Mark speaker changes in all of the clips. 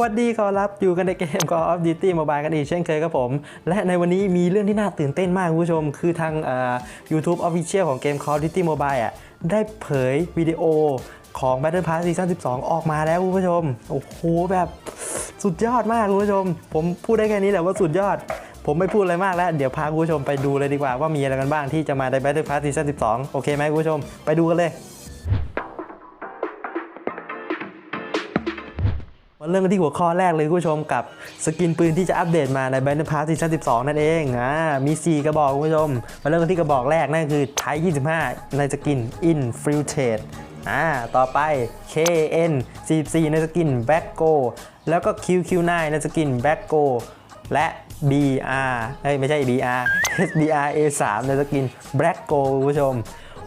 Speaker 1: วัสดีขอรับอยู่กันในเกม Call of Duty Mobile กันอีกเช่นเคยครับผม และในวันนี้มีเรื่องที่น่าตื่นเต้นมากคุณผู้ชม คือทาง YouTube Official ของเกม Call of Duty Mobile อะได้เผยวิดีโอของ Battle Pass Season 12 ออกมาแล้วคุณผู้ชม โอ้โห แบบสุดยอดมากคุณผู้ชม ผมพูดได้แค่นี้แหละว่าสุดยอด ผมไม่พูดอะไรมากแล้ว เดี๋ยวพาคุณผู้ชมไปดูเลยดีกว่าว่ามีอะไรกันบ้างที่จะมาใน Battle Pass Season 12 โอเคไหมคุณผู้ชม ไปดูกันเลย เริ่มกันที่หัวข้อแรกเลยคุณผู้ชมกับสกินปืนที่จะอัปเดตมาใน Battle Pass Season 12 นั่นเองอ่ามี 4 กระบอกคุณผู้ชม มาเริ่มกันที่กระบอกแรกนั่นคือ Type 25 ในสกิน Infiltrate อ่าต่อไป KN 44 ในสกิน Back Go แล้วก็ QQ9 ในสกิน Back Go และ BR เอ้ยไม่ใช่ BR SBR A3 ในสกิน Black Go คุณผู้ชม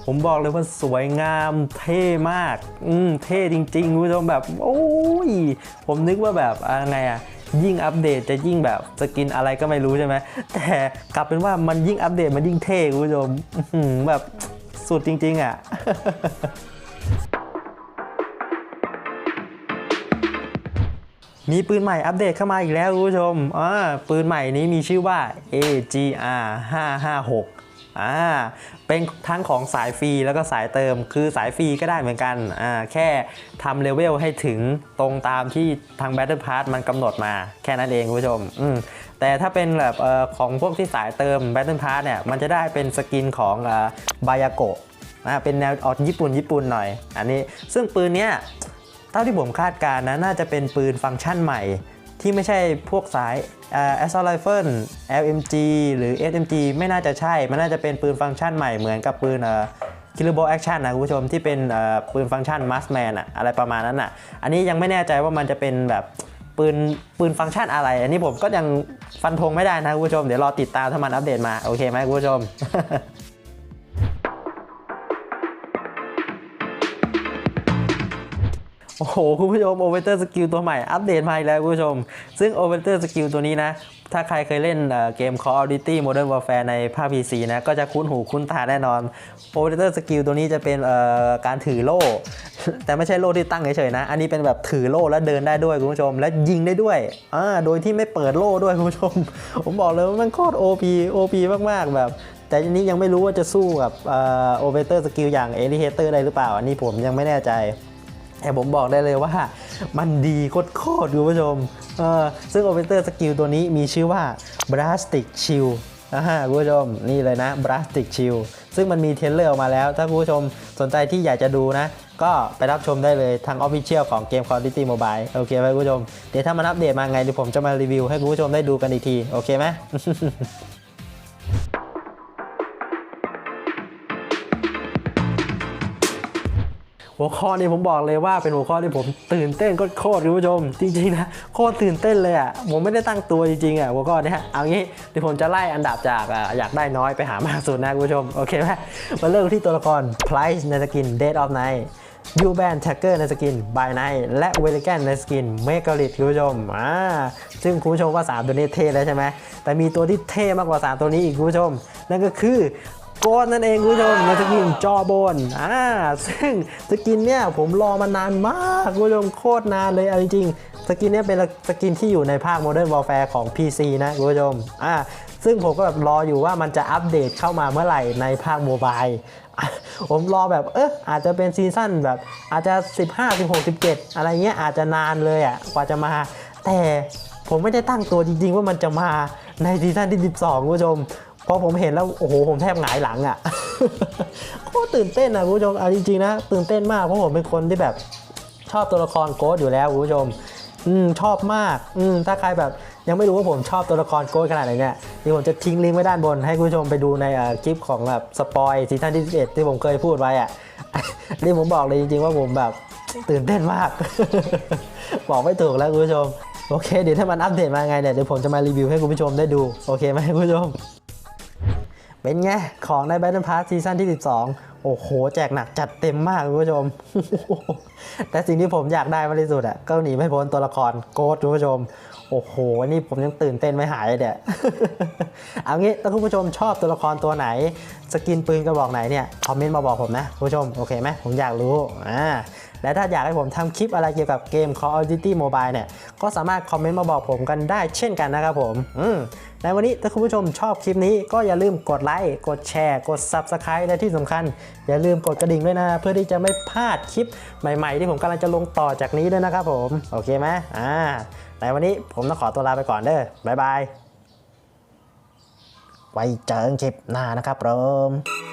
Speaker 1: ผมบอกเลยว่าสวยงามเท่มาก อืมเท่จริงๆคุณผู้ชมแบบ โอ้ย ผมนึกว่าแบบอะไรไงอะยิ่งอัปเดตจะยิ่งแบบสกินอะไรก็ไม่รู้ใช่ไหม แต่กลับเป็นว่ามันยิ่งอัปเดตมันยิ่งเท่คุณผู้ชมแบบสุดจริง ๆ อะมีปืนใหม่อัปเดตเข้ามาอีกแล้วคุณผู้ชมอ่าปืนใหม่นี้มีชื่อว่า AGR 556 อ่าเป็นทั้งของสายฟรีแล้วก็สายเติม คือสายฟรีก็ได้เหมือนกันอ่าแค่ทำเลเวลให้ถึงตรงตามที่ทาง Battle Pass มันกำหนดมาแค่นั้นเองคุณผู้ชมอืมแต่ถ้าเป็นแบบเออของพวกที่สายเติม Battle Pass เนี่ยมันจะได้เป็นสกินของบายาโกะอ่าเป็นแนวออกญี่ปุ่นญี่ปุ่นหน่อย อันนี้ซึ่งปืนเนี้ยเท่าที่ผมคาดการณ์นะน่าจะเป็นปืนฟังก์ชันใหม่ ที่ไม่ใช่พวกสายเอ่อ assault rifle LMG หรือ SMG ไม่น่าจะใช่ มันน่าจะเป็นปืนฟังก์ชันใหม่เหมือนกับปืนเอ่อ Killer Ball Action นะคุณผู้ชมที่เป็นปืนฟังก์ชัน Massman อะอะไรประมาณนั้นอะอันนี้ยังไม่แน่ใจว่ามันจะเป็นแบบปืนปืนฟังก์ชันอะไร อันนี้ผมก็ยังฟันธงไม่ได้นะคุณผู้ชม เดี๋ยวรอติดตามถ้ามันอัปเดตมา โอเคไหมคุณผู้ชม โอ้โห คุณผู้ชม o v e r t e r Skill ตัวใหม่ อัปเดตมาอีกแล้วคุณผู้ชม ซึ่ง o v e r t e r Skill ตัวนี้นะ ถ้าใครเคยเล่นเกม Call of Duty Modern Warfare ในภาค PC นะ ก็จะคุ้นหูคุ้นตาแน่นอน o v e r t e r Skill ตัวนี้จะเป็นการถือโล่ แต่ไม่ใช่โล่ที่ตั้งเฉยๆนะ อันนี้เป็นแบบถือโล่แล้วเดินได้ด้วยคุณผู้ชม และยิงได้ด้วยอ่าโดยที่ไม่เปิดโล่ด้วยคุณผู้ชม ผมบอกเลยว่ามันโคตร OP OP มากๆแบบแต่อันนี้ยังไม่รู้ว่าจะสู้กับเอ่อ o v e r t e r Skill อย่าง e l i t a t o r ได้หรือเปล่า อันนี้ผมยังไม่แน่ใจ แต่ผมบอกได้เลยว่ามันดีโคตรๆคุณผู้ชมเออซึ่ง o p e r a t o r Skill ตัวนี้มีชื่อว่า Blastic Shield อ่าคุณผู้ชมนี่เลยนะ Blastic Shield ซึ่งมันมีเทเลอร์ออกมาแล้ว ถ้าคุณผู้ชมสนใจที่อยากจะดูนะ ก็ไปรับชมได้เลยทาง Official ของเกม Call of Duty Mobile โอเคไหมคุณผู้ชม เดี๋ยวถ้ามันอัปเดตมาไงเดี๋ยวผมจะมารีวิวให้คุณผู้ชมได้ดูกันอีกที โอเคไหม หัวข้อนี้ผมบอกเลยว่าเป็นหัวข้อที่ผมตื่นเต้นโคตรคุณผู้ชม จริงๆนะโคตรตื่นเต้นเลยอะผมไม่ได้ตั้งตัวจริงๆอะหัวข้อนี้เอางี้เดี๋ยวผมจะไล่อันดับจากอะอยากได้น้อยไปหามากสุดนะคุณผู้ชมโอเคไหมมาเริ่มที่ตัวละคร Price ในสกิน Dead of Night u b a n Tracker ในสกิน By Night และ w e l i g a n ในสกิน m e g a l i t คุณผู้ชมอ่าซึ่งคุณผู้ชมว่า 3 ตัวนี้เท่แล้วใช่ไหมแต่มีตัวที่เท่มากกว่า 3 ตัวนี้อีกคุณผู้ชม นั่นก็คือ โกนนั่นเองคุณผู้ชมสกินจอบนอ่าซึ่งสกินเนี่ยผมรอมานานมากคุณผู้ชมโคตรนานเลยเอาจริงสกินเนี่ยเป็นสกินที่อยู่ในภาค Modern Warfare ของ PC นะคุณผู้ชมอ่าซึ่งผมก็แบบรออยู่ว่ามันจะอัปเดตเข้ามาเมื่อไหร่ในภาคโมบายผมรอแบบเอออาจจะเป็นซีซั่นแบบอาจจะ 15 16 17 อะไรเงี้ยอาจจะนานเลยอะกว่าจะมา แต่ผมไม่ได้ตั้งตัวจริงๆ ว่ามันจะมาในซีซั่นที่ 12คุณผู้ชม พอผมเห็นแล้วโอ้โหผมแทบหงายหลังอะ่ะโคตรตื่นเต้นนะคุณผู้ชมเอาจริงๆนะตื่นเต้นมากเพราะผมเป็นคนที่แบบชอบตัวละครโกดอยู่แล้วคุณผู้ชมอืมชอบมากอืมถ้าใครแบบยังไม่รู้ว่าผมชอบตัวละครโกดขนาดไหนเนี่ยเดี๋ยวผมจะทิ้งลิงก์ไว้ด้านบน ให้คุณผู้ชมไปดูในคลิปของแบบสปอยซีซั่นที่11ที่ผมเคยพูดไว้อะนี่ผมบอกเลยจริงๆว่าผมแบบตื่นเต้นมาก บอกไม่ถูกแล้วคุณผู้ชมโอเค เดี๋ยวถ้ามันอัปเดตมาไงเนี่ยเดี๋ยวผมจะมารีวิวให้คุณผู้ชมได้ดู โอเคไหมคุณผู้ชม เป็นไง ของใน Battle Pass ซีซั่นที่ 12 โอ้โห แจกหนักจัดเต็มมากคุณผู้ชม แต่สิ่งที่ผมอยากได้มากที่สุดอะก็หนีไม่พ้นตัวละครโกดคุณผู้ชม โอ้โห นี่ผมยังตื่นเต้นไม่หายเลยเนี่ยเอางี้ถ้าคุณผู้ชมชอบตัวละครตัวไหน สกินปืนกระบอกไหนเนี่ย คอมเมนต์มาบอกผมนะคุณผู้ชม โอเคไหมผมอยากรู้ อ่า และถ้าอยากให้ผมทำคลิปอะไรเกี่ยวกับเกม Call of Duty Mobile เนี่ย ก็สามารถคอมเมนต์มาบอกผมกันได้เช่นกันนะครับผมอืมในวันนี้ถ้าคุณผู้ชมชอบคลิปนี้ก็อย่าลืมกดไลค์ กดแชร์ กด Subscribe และที่สำคัญ อย่าลืมกดกระดิ่งด้วยนะ เพื่อที่จะไม่พลาดคลิปใหม่ ๆ ที่ผมกำลังจะลงต่อจากนี้ด้วยนะครับผม โอเคไหมอ่าในวันนี้ผมต้องขอตัวลาไปก่อนเด้อบ๊ายบายไว้เจอกันคลิปหน้านะครับผม